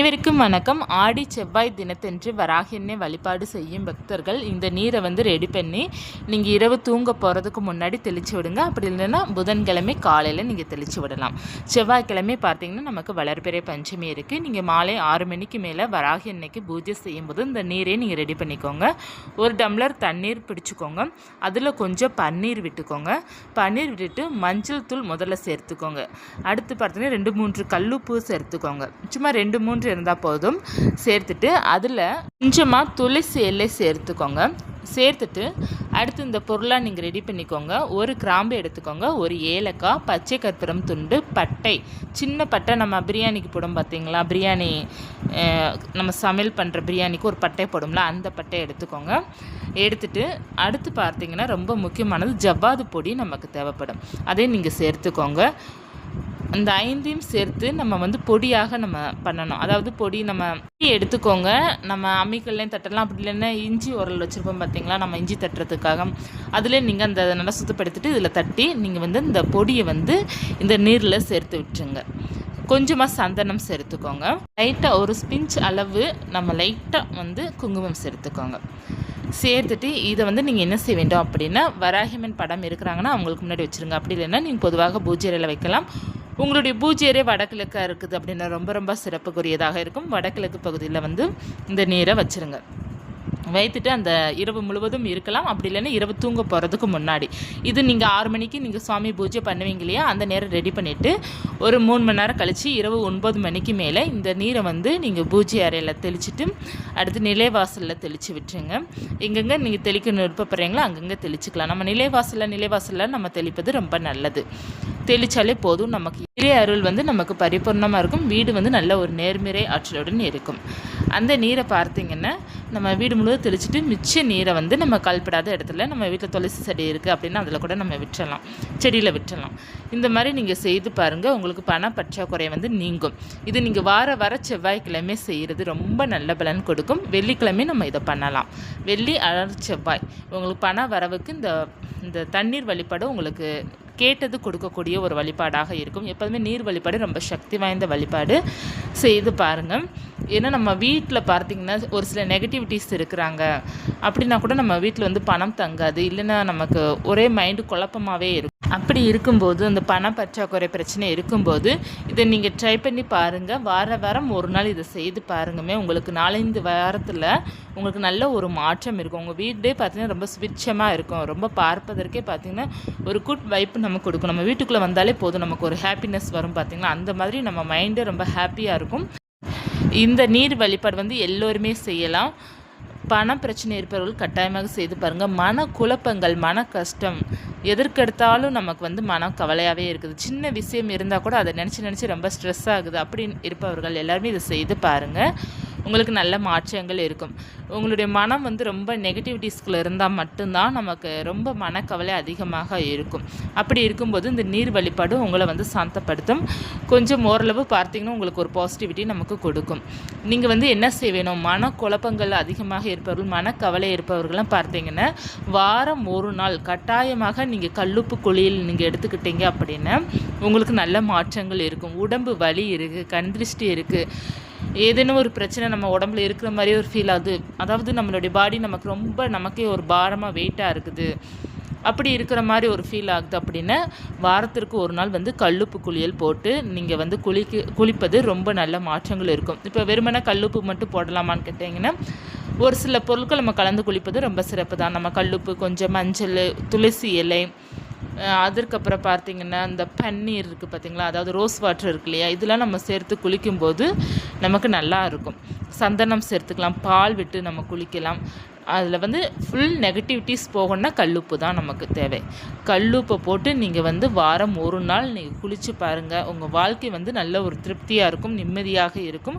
அனைவருக்கும் வணக்கம். ஆடி செவ்வாய் தினத்தன்று வராக எண்ணெய் வழிபாடு செய்யும் பக்தர்கள் இந்த நீரை வந்து ரெடி பண்ணி நீங்கள் இரவு தூங்க போகிறதுக்கு முன்னாடி தெளித்து விடுங்க. அப்படி இல்லைன்னா புதன்கிழமை காலையில் நீங்கள் தெளித்து விடலாம். செவ்வாய்க்கிழமை பார்த்தீங்கன்னா நமக்கு வளர்பிறை பஞ்சமி இருக்குது நீங்கள் மாலை ஆறு மணிக்கு மேலே வராக எண்ணெய்க்கு பூஜை செய்யும்போது இந்த நீரை நீங்கள் ரெடி பண்ணிக்கோங்க. ஒரு டம்ளர் தண்ணீர் பிடிச்சிக்கோங்க. அதில் கொஞ்சம் பன்னீர் விட்டுக்கோங்க. பன்னீர் விட்டுட்டு மஞ்சள் தூள் முதல்ல சேர்த்துக்கோங்க. அடுத்து பார்த்தீங்கன்னா ரெண்டு மூன்று கல்லுப்பு சேர்த்துக்கோங்க. சும்மா ரெண்டு மூன்று இருந்தால் போதும். சேர்த்துட்டு அதில் கொஞ்சமாக துளசி எல்லை சேர்த்துக்கோங்க. சேர்த்துட்டு அடுத்து இந்த பொருளாக நீங்கள் ரெடி பண்ணிக்கோங்க. ஒரு கிராம்பு எடுத்துக்கோங்க. ஒரு ஏலக்காய் பச்சை கற்பூரம் துண்டு பட்டை. சின்ன பட்டை நம்ம பிரியாணிக்கு போடும் பார்த்தீங்களா பிரியாணி நம்ம சமையல் பண்ணுற பிரியாணிக்கு ஒரு பட்டை போடும்ல அந்த பட்டை எடுத்துக்கோங்க. எடுத்துட்டு அடுத்து பார்த்தீங்கன்னா ரொம்ப முக்கியமானது ஜவ்வாது பொடி நமக்கு தேவைப்படும். அதையும் நீங்கள் சேர்த்துக்கோங்க. அந்த ஐந்தையும் சேர்த்து நம்ம வந்து பொடியாக நம்ம பண்ணணும். அதாவது பொடி நம்ம எடுத்துக்கோங்க. நம்ம அம்மிக்கல்லையும் தட்டலாம். அப்படி இல்லைன்னா இஞ்சி உரல் வச்சுருப்போம் பார்த்தீங்களா நம்ம இஞ்சி தட்டுறதுக்காக. அதிலே நீங்கள் அந்த நல்லா சுத்தப்படுத்திட்டு இதில் தட்டி நீங்கள் வந்து இந்த பொடியை வந்து இந்த நீரில் சேர்த்து விட்டுருங்க. கொஞ்சமாக சந்தனம் சேர்த்துக்கோங்க. லைட்டாக ஒரு ஸ்பிஞ்ச் அளவு நம்ம லைட்டாக வந்து குங்குமம் சேர்த்துக்கோங்க. சேர்த்துட்டு இதை வந்து நீங்கள் என்ன செய்ய வேண்டும் அப்படின்னா வராகிமன் படம் இருக்கிறாங்கன்னா அவங்களுக்கு முன்னாடி வச்சுருங்க. அப்படி இல்லைன்னா நீங்கள் பொதுவாக பூஜை வைக்கலாம். உங்களுடைய பூஜை அறை வடகிழக்காக இருக்குது அப்படின்னா ரொம்ப ரொம்ப சிறப்புக்குரியதாக இருக்கும். வடகிழக்கு பகுதியில் வந்து இந்த நீரை வச்சுருங்க. வைத்துட்டு அந்த இரவு முழுவதும் இருக்கலாம். அப்படி இல்லைன்னா இரவு தூங்க போகிறதுக்கு முன்னாடி. இது நீங்கள் ஆறு மணிக்கு நீங்கள் சுவாமி பூஜை பண்ணுவீங்க இல்லையா? அந்த நேரம் ரெடி பண்ணிவிட்டு ஒரு மூணு மணி நேரம் கழித்து இரவு ஒன்பது மணிக்கு மேலே இந்த நீரை வந்து நீங்கள் பூஜை அறையில் தெளிச்சிட்டு அடுத்து நிலைவாசலில் தெளித்து விட்டுருங்க. எங்கெங்கே நீங்கள் தெளிக்கணும் விருப்பப்படுறீங்களோ அங்கங்கே தெளிச்சுக்கலாம். நம்ம நிலைவாசலில் நிலைவாசலில் நம்ம தெளிப்பது ரொம்ப நல்லது. தெளித்தாலே போதும். நமக்கு இறை அருள் வந்து நமக்கு பரிபூர்ணமாக இருக்கும். வீடு வந்து நல்ல ஒரு நேர்மறை ஆற்றலுடன் இருக்கும். அந்த நீரை பார்த்தீங்கன்னா நம்ம வீடு முழுவதும் தெளிச்சுட்டு மிச்ச நீரை வந்து நம்ம கல்படாத இடத்துல நம்ம வீட்டில் துளசி செடி இருக்குது அப்படின்னா அதில் கூட நம்ம விட்டுறலாம். செடியில் விட்டுறலாம். இந்த மாதிரி நீங்கள் செய்து பாருங்கள் உங்களுக்கு பண பற்றாக்குறை வந்து நீங்கும். இது நீங்கள் வார வார செவ்வாய்க்கிழமை செய்கிறது ரொம்ப நல்ல பலன் கொடுக்கும். வெள்ளிக்கிழமை நம்ம இதை பண்ணலாம். வெள்ளி அழர் செவ்வாய். உங்களுக்கு பண வரவுக்கு இந்த இந்த தண்ணீர் வழிபாடு உங்களுக்கு கேட்டது கொடுக்கக்கூடிய ஒரு வழிபாடாக இருக்கும். எப்போதுமே நீர் வழிபாடு ரொம்ப சக்தி வாய்ந்த வழிபாடு. செய்து பாருங்கள் ஏன்னா நம்ம வீட்டில் பார்த்திங்கன்னா ஒரு சில நெகட்டிவிட்டிஸ் இருக்கிறாங்க. அப்படின்னா கூட நம்ம வீட்டில் வந்து பணம் தங்காது. இல்லைன்னா நமக்கு ஒரே மைண்டு குழப்பமாகவே இருக்கும் அப்படி இருக்கும்போது அந்த பண பற்றாக்குறை பிரச்சனை இருக்கும்போது இதை நீங்கள் ட்ரை பண்ணி பாருங்கள் வார வாரம் ஒரு நாள் இதை செய்து பாருங்கமே. உங்களுக்கு நாலஞ்சு வாரத்தில் உங்களுக்கு நல்ல ஒரு மாற்றம் இருக்கும். உங்கள் வீடே பார்த்தீங்கன்னா ரொம்ப சுவிட்சமாக இருக்கும். ரொம்ப பார்ப்பதற்கே பார்த்தீங்கன்னா ஒரு குட் வைப் நமக்கு கொடுக்கும். நம்ம வீட்டுக்குள்ளே வந்தாலே போதும். நமக்கு ஒரு ஹாப்பினஸ் வரும் பார்த்திங்கன்னா அந்த மாதிரி நம்ம மைண்டு ரொம்ப ஹாப்பியாக இருக்கும் இந்த நீர் வழிபாடு வந்து எல்லோருமே செய்யலாம். பண பிரச்சனை இருப்பவர்கள் கட்டாயமாக செய்து பாருங்கள் மன குழப்பங்கள் மன கஷ்டம் எதற்கெடுத்தாலும் நமக்கு வந்து மனம் கவலையாகவே இருக்குது. சின்ன விஷயம் இருந்தால் கூட அதை நினச்சி நினச்சி ரொம்ப ஸ்ட்ரெஸ் ஆகுது அப்படின்னு இருப்பவர்கள் எல்லாருமே இதை செய்து பாருங்கள் உங்களுக்கு நல்ல மாற்றங்கள் இருக்கும். உங்களுடைய மனம் வந்து ரொம்ப நெகட்டிவிட்டிஸ்குள்ளே இருந்தால் மட்டும்தான் நமக்கு ரொம்ப மனக்கவலை அதிகமாக இருக்கும். அப்படி இருக்கும்போது இந்த நீர் வழிபாடு உங்களை வந்து சாந்தப்படுத்தும். கொஞ்சம் ஓரளவு பார்த்தீங்கன்னா உங்களுக்கு ஒரு பாசிட்டிவிட்டி நமக்கு கொடுக்கும். நீங்கள் வந்து என்ன செய்ய வேணும் மனக்குழப்பங்கள் அதிகமாக இருப்பவர்கள் மனக்கவலை இருப்பவர்கள்லாம் பார்த்தீங்கன்னா வாரம் ஒரு நாள் கட்டாயமாக நீங்கள் கல்லுப்பு குழியில் நீங்கள் எடுத்துக்கிட்டீங்க அப்படின்னா உங்களுக்கு நல்ல மாற்றங்கள் இருக்கும். உடம்பு வலி இருக்குது கண் திருஷ்டி இருக்குது ஏதேனும் ஒரு பிரச்சனை நம்ம உடம்புல இருக்கிற மாதிரியே ஒரு ஃபீல் ஆகுது. அதாவது நம்மளுடைய பாடி நமக்கு ரொம்ப நமக்கே ஒரு பாரமாக வெயிட்டாக இருக்குது. அப்படி இருக்கிற மாதிரி ஒரு ஃபீல் ஆகுது அப்படின்னா வாரத்திற்கு ஒரு நாள் வந்து கல்லுப்பு குளியல் போட்டு நீங்கள் வந்து குளிக்கு குளிப்பது ரொம்ப நல்ல மாற்றங்கள் இருக்கும். இப்போ வெறுமனே கல்லுப்பு மட்டும் போடலாமான்னு கேட்டிங்கன்னா ஒரு சில பொருட்கள் நம்ம கலந்து குளிப்பது ரொம்ப சிறப்பு தான் நம்ம கல்லுப்பு கொஞ்சம் மஞ்சள் துளசி இலை அதற்கப்புறம் பார்த்தீங்கன்னா இந்த பன்னீர் இருக்குது பார்த்திங்களா? அதாவது ரோஸ் வாட்டர் இருக்கு இல்லையா? இதெல்லாம் நம்ம சேர்த்து குளிக்கும்போது நமக்கு நல்லா இருக்கும். சந்தனம் சேர்த்துக்கலாம். பால் விட்டு நம்ம குளிக்கலாம். அதில் வந்து ஃபுல் நெகட்டிவிட்டிஸ் போகணும்னா கல்லுப்பு தான் நமக்கு தேவை. கல்லுப்பை போட்டு நீங்கள் வந்து வாரம் ஒரு நாள் நீங்கள் குளித்து பாருங்கள் உங்கள் வாழ்க்கை வந்து நல்ல ஒரு திருப்தியாக இருக்கும் நிம்மதியாக இருக்கும்.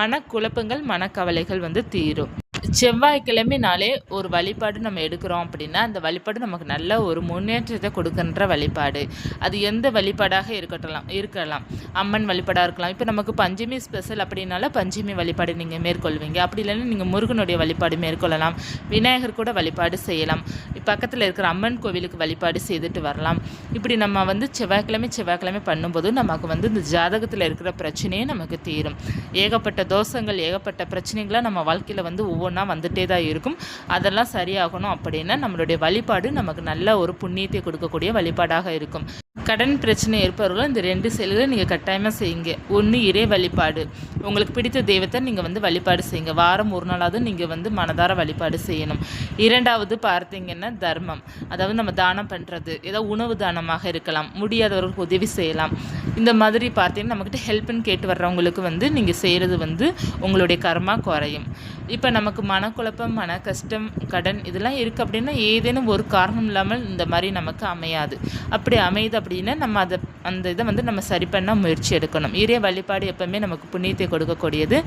மனக்குழப்பங்கள் மனக்கவலைகள் வந்து தீரும். செவ்வாய்க்கிழமைனாலே ஒரு வழிபாடு நம்ம எடுக்கிறோம் அப்படின்னா அந்த வழிபாடு நமக்கு நல்ல ஒரு முன்னேற்றத்தை கொடுக்கின்ற வழிபாடு. அது எந்த வழிபாடாக இருக்கட்டலாம் இருக்கலாம். அம்மன் வழிபாடாக இருக்கலாம். இப்போ நமக்கு பஞ்சமி ஸ்பெஷல் அப்படின்னால பஞ்சமி வழிபாடு நீங்கள் மேற்கொள்வீங்க. அப்படி இல்லைன்னா நீங்கள் முருகனுடைய வழிபாடு மேற்கொள்ளலாம். விநாயகர் கூட வழிபாடு செய்யலாம். பக்கத்தில் இருக்கிற அம்மன் கோவிலுக்கு வழிபாடு செய்துட்டு வரலாம். இப்படி நம்ம வந்து செவ்வாய்க்கிழமை செவ்வாய்க்கிழமை பண்ணும்போது நமக்கு வந்து இந்த ஜாதகத்தில் இருக்கிற பிரச்சனையே நமக்கு தீரும். ஏகப்பட்ட தோஷங்கள் ஏகப்பட்ட பிரச்சனைகளை நம்ம வாழ்க்கையில் வந்து ஒவ்வொன்றா வந்துட்டே தான் இருக்கும். அதெல்லாம் சரியாகணும் அப்படின்னா நம்மளுடைய வழிபாடு நமக்கு நல்ல ஒரு புண்ணியத்தை கொடுக்கக்கூடிய வழிபாடாக இருக்கும். கடன் பிரச்சனை இருப்பவர்கள் இந்த ரெண்டு செயல்களை நீங்கள் கட்டாயமாக செய்யுங்க. ஒன்று இறை வழிபாடு. உங்களுக்கு பிடித்த தெய்வத்தை நீங்கள் வந்து வழிபாடு செய்யுங்க. வாரம் ஒரு நாளாவது நீங்கள் வந்து மனதார வழிபாடு செய்யணும். இரண்டாவது பார்த்தீங்கன்னா தர்மம். அதாவது நம்ம தானம் பண்ணுறது ஏதோ உணவு தானமாக இருக்கலாம். முடியாதவர்களுக்கு உதவி செய்யலாம். இந்த மாதிரி பார்த்தீங்கன்னா நம்மக்கிட்ட ஹெல்ப்னு கேட்டு வர்றவங்களுக்கு வந்து நீங்கள் செய்கிறது வந்து உங்களுடைய கர்மா குறையும். இப்போ நமக்கு மனக்குழப்பம் மன கஷ்டம் கடன் இதெல்லாம் இருக்குது அப்படின்னா ஏதேனும் ஒரு காரணம் இல்லாமல் இந்த மாதிரி நமக்கு அமையாது. அப்படி அமையுது அப்படின்னா நம்ம அதை அந்த இதை வந்து நம்ம சரி பண்ண முயற்சி எடுக்கணும். இறைய வழிபாடு எப்போவுமே நமக்கு புண்ணியத்தை கொடுக்கக்கூடியது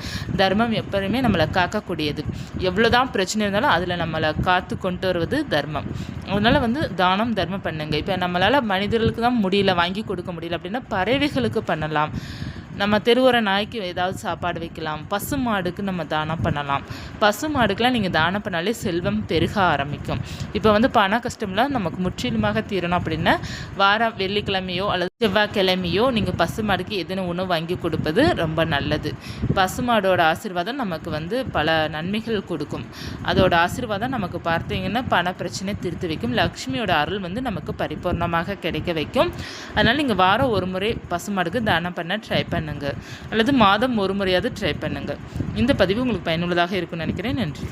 தர்மம் எப்போவுமே நம்மளை காக்கக்கூடியது. எவ்வளோ தான் பிரச்சனை இருந்தாலும் அதில் நம்மளை காத்து கொண்டு வருவது தர்மம். அதனால் வந்து தானம் தர்மம் பண்ணுங்க. இப்போ நம்மளால் மனிதர்களுக்கு தான் முடியல வாங்கி கொடுக்க முடியல அப்படின்னா பறவைகளுக்கு பண்ணலாம். நம்ம தெருவோர நாய்க்கு ஏதாவது சாப்பாடு வைக்கலாம். பசு மாடுக்கு நம்ம தானம் பண்ணலாம். பசு மாடுக்கெலாம் நீங்கள் தானம் பண்ணாலே செல்வம் பெருக ஆரம்பிக்கும். இப்போ வந்து பண கஷ்டம்லாம் நமக்கு முற்றிலுமாக தீரணும் அப்படின்னா வாரம் வெள்ளிக்கிழமையோ அல்லது செவ்வாய்க்கிழமையோ நீங்கள் பசு மாடுக்கு எதனா உணவு வாங்கி கொடுப்பது ரொம்ப நல்லது. பசு ஆசிர்வாதம் ஆசீர்வாதம் நமக்கு வந்து பல நன்மைகள் கொடுக்கும். அதோட ஆசீர்வாதம் நமக்கு பார்த்தீங்கன்னா பண பிரச்சனை திருத்து வைக்கும். லக்ஷ்மியோட அருள் வந்து நமக்கு பரிபூர்ணமாக கிடைக்க வைக்கும். அதனால் நீங்கள் வாரம் ஒரு முறை பசு மாடுக்கு தானம் பண்ண ட்ரை பண்ணுங்கள் அல்லது மாதம் ஒரு முறையாவது ட்ரை பண்ணுங்கள் இந்த பதிவு உங்களுக்கு பயனுள்ளதாக இருக்கும்னு நினைக்கிறேன். நன்றி.